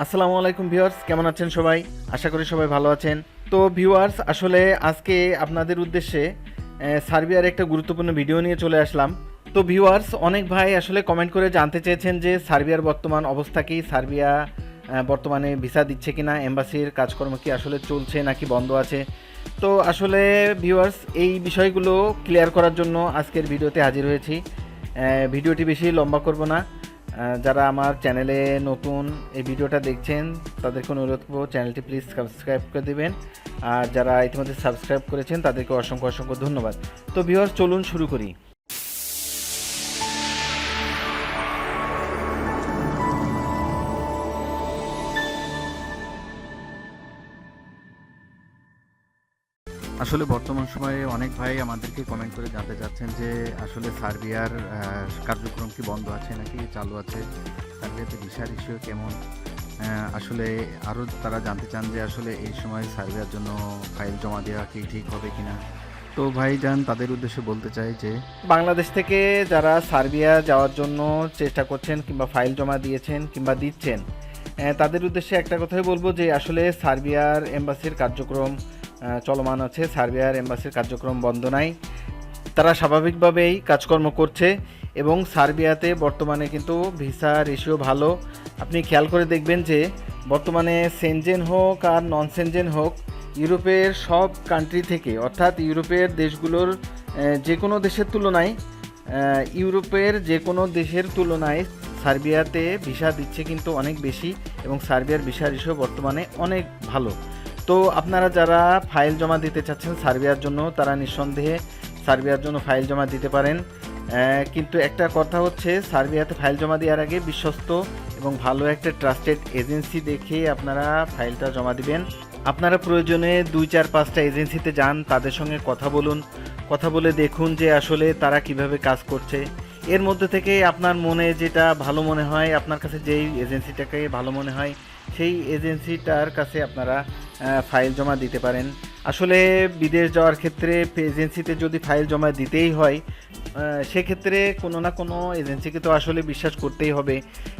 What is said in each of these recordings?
আসসালামু আলাইকুম ভিউয়ার্স, কেমন আছেন সবাই? আশা করি সবাই ভালো আছেন। তো ভিউয়ার্স, আসলে আজকে আপনাদের উদ্দেশ্যে সার্বিয়ার একটা গুরুত্বপূর্ণ ভিডিও নিয়ে চলে আসলাম। তো ভিউয়ার্স, অনেক ভাই আসলে কমেন্ট করে জানতে চেয়েছেন যে সার্বিয়ার বর্তমান অবস্থা কি, সার্বিয়া বর্তমানে ভিসা দিচ্ছে কিনা, এম্বাসির কাজকর্ম কি আসলে চলছে নাকি বন্ধ আছে? তো আসলে ভিউয়ার্স, এই বিষয়গুলো ক্লিয়ার করার জন্য আজকের ভিডিওতে হাজির হয়েছি। ভিডিওটি বেশি লম্বা করব না। যারা আমার চ্যানেলে নতুন এই ভিডিওটা দেখছেন, তাদেরকে অনুরোধ করব চ্যানেলটি প্লিজ সাবস্ক্রাইব করে দেবেন। আর যারা ইতিমধ্যে সাবস্ক্রাইব করেছেন, তাদেরকে অসংখ্য অসংখ্য ধন্যবাদ। তো ভিওর চলুন শুরু করি। আসলে বর্তমান সময়ে অনেক ভাই আমাদেরকে কমেন্ট করে জানতে চাচ্ছেন যে, আসলে সার্বিয়ার কার্যক্রম কি বন্ধ আছে নাকি চালু আছে? সার্বিয়াতে ভিসার ইস্যু কেমন? আসলে আরও তারা জানতে চান যে, আসলে এই সময় সার্বিয়ার জন্য ফাইল জমা দেওয়া কি ঠিক হবে কিনা? তো ভাই যান, তাদের উদ্দেশ্যে বলতে চাই যে, বাংলাদেশ থেকে যারা সার্বিয়া যাওয়ার জন্য চেষ্টা করছেন কিংবা ফাইল জমা দিয়েছেন কিংবা দিচ্ছেন তাদের উদ্দেশ্যে একটা কথাই বলব যে, আসলে সার্বিয়ার এম্বাসির কার্যক্রম চলমান আছে। সার্বিয়ার এম্বাসির কার্যক্রম বন্ধ নাই। তারা স্বাভাবিকভাবেই কাজকর্ম করছে এবং সার্বিয়াতে বর্তমানে কিন্তু ভিসা রেশিও ভালো। আপনি খেয়াল করে দেখবেন যে বর্তমানে সেনজেন হোক আর নন সেনজেন হোক, ইউরোপের সব কান্ট্রি থেকে, অর্থাৎ ইউরোপের দেশগুলোর যে কোনো দেশের তুলনায় ইউরোপের যে কোনো দেশের তুলনায় সার্বিয়াতে ভিসা দিচ্ছে কিন্তু অনেক বেশি এবং সার্বিয়ার ভিসা রেশিও বর্তমানে অনেক ভালো। তো আপনারা যারা ফাইল জমা দিতে চাচ্ছেন সার্বিয়ার জন্য, তারা নিঃসন্দেহে সার্বিয়ার জন্য ফাইল জমা দিতে পারেন। কিন্তু একটা কথা হচ্ছে, সার্বিয়াতে ফাইল জমা দেওয়ার আগে বিশ্বস্ত এবং ভালো একটা ট্রাস্টেড এজেন্সি দেখে আপনারা ফাইলটা জমা দিবেন। আপনারা প্রয়োজনে দুই চার পাঁচটা এজেন্সিতে যান, তাদের সঙ্গে কথা বলুন। কথা বলে দেখুন যে আসলে তারা কীভাবে কাজ করছে। এর মধ্যে থেকে আপনার মনে যেটা ভালো মনে হয়, আপনার কাছে যেই এজেন্সিটাকে ভালো মনে হয়, সেই এজেন্সিটার কাছে আপনারা ফাইল জমা দিতে পারেন। আসলে বিদেশ যাওয়ার ক্ষেত্রে এজেন্সিতে যদি ফাইল জমা দিতেই হয় সেক্ষেত্রে কোনো না কোনো এজেন্সিকে তো আসলে বিশ্বাস করতেই হবে।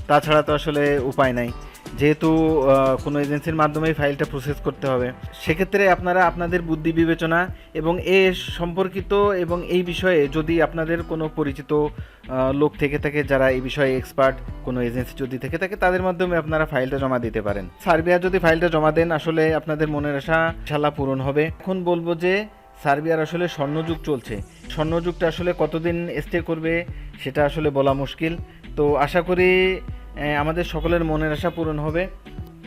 তাছাড়া তো আসলে উপায় নাই। যেহেতু কোনো এজেন্সির মাধ্যমেই ফাইলটা প্রসেস করতে হবে, সেক্ষেত্রে আপনারা আপনাদের বুদ্ধি বিবেচনা এবং এ সম্পর্কিত এবং এই বিষয়ে যদি আপনাদের কোনো পরিচিত লোক থেকে থাকে যারা এই বিষয়ে এক্সপার্ট কোনো এজেন্সি যদি থেকে থাকে, তাদের মাধ্যমে আপনারা ফাইলটা জমা দিতে পারেন। সার্বিয়া যদি ফাইলটা জমা দেন, আসলে আপনাদের মনের আশা ইনশাল্লাহ পূরণ হবে। এখন বলব যে, সার্বিয়ার আসলে স্বর্ণযুগ চলছে। স্বর্ণযুগটা আসলে কতদিন স্টে করবে, সেটা আসলে বলা মুশকিল। তো আশা করি আমাদের সকলের মনের আশা পূরণ হবে।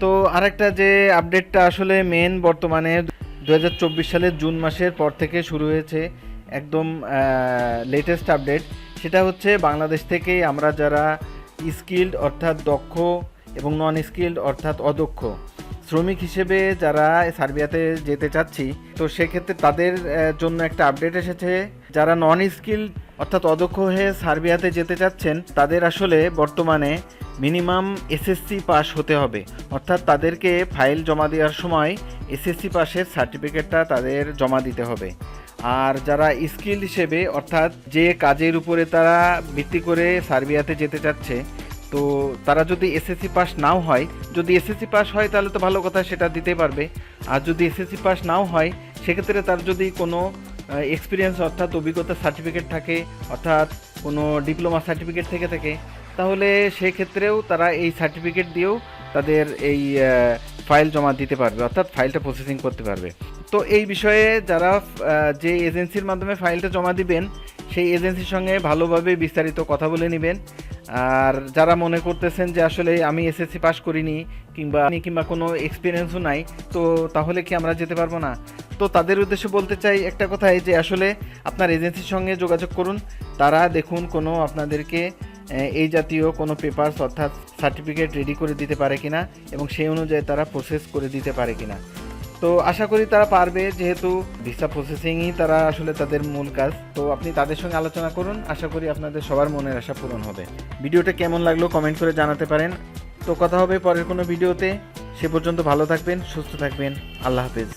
তো আরেকটা যে আপডেটটা আসলে মেন বর্তমানে দু হাজার চব্বিশ সালের জুন মাসের পর থেকে শুরু হয়েছে একদম লেটেস্ট আপডেট সেটা হচ্ছে বাংলাদেশ থেকে আমরা যারা স্কিল্ড অর্থাৎ দক্ষ এবং নন স্কিল্ড অর্থাৎ অদক্ষ, শ্রমিক হিসেবে যারা সার্বিয়াতে যেতে চাচ্ছি, তো সেক্ষেত্রে তাদের জন্য একটা আপডেট এসেছে। যারা নন স্কিল্ড অর্থাৎ অদক্ষ হয়ে সার্বিয়াতে যেতে চাচ্ছেন, তাদের আসলে বর্তমানে মিনিমাম এসএসসি পাস হতে হবে। অর্থাৎ তাদেরকে ফাইল জমা দেওয়ার সময় এসএসসি পাসের সার্টিফিকেটটা তাদের জমা দিতে হবে। আর যারা স্কিল হিসেবে, অর্থাৎ যে কাজের উপরে তারা ভিত্তি করে সার্বিয়াতে যেতে চাচ্ছে, তো তারা যদি এসএসসি পাস নাও হয়, যদি এসএসসি পাস হয় তাহলে তো ভালো কথা, সেটা দিতে পারবে। আর যদি এসএসসি পাস নাও হয়, সেক্ষেত্রে তার যদি কোনো এক্সপিরিয়েন্স অর্থাৎ অভিজ্ঞতা সার্টিফিকেট থাকে, অর্থাৎ কোনো ডিপ্লোমা সার্টিফিকেট থেকে থাকে তাহলে সেক্ষেত্রেও তারা এই সার্টিফিকেট দিয়েও তাদের এই ফাইল জমা দিতে পারবে, অর্থাৎ ফাইলটা প্রসেসিং করতে পারবে। তো এই বিষয়ে যারা যে এজেন্সির মাধ্যমে ফাইলটা জমা দিবেন, সেই এজেন্সির সঙ্গে ভালোভাবে বিস্তারিত কথা বলে নেবেন। আর যারা মনে করতেছেন যে আসলে আমি এসএসসি পাস করিনি, কিংবা কিংবা কোনো এক্সপিরিয়েন্সও নাই, তো তাহলে কি আমরা যেতে পারব না? তো তাদের উদ্দেশ্যে বলতে চাই একটা কথাই যে আসলে আপনার এজেন্সির সঙ্গে যোগাযোগ করুন, তারা দেখুন কোনো আপনাদেরকে এই জাতীয় কোনো পেপারস অর্থাৎ সার্টিফিকেট রেডি করে দিতে পারে কিনা এবং সেই অনুযায়ী তারা প্রসেস করে দিতে পারে কিনা। তো আশা করি তারা পারবে, যেহেতু ভিসা প্রসেসিংই তারা আসলে তাদের মূল কাজ। তো আপনি তাদের সঙ্গে আলোচনা করুন, আশা করি আপনাদের সবার মনের আশা পূরণ হবে। ভিডিওটা কেমন লাগল কমেন্ট করে জানাতে পারেন। তো কথা হবে পরের কোনো ভিডিওতে। সে পর্যন্ত ভালো থাকবেন, সুস্থ থাকবেন। আল্লাহ হাফেজ।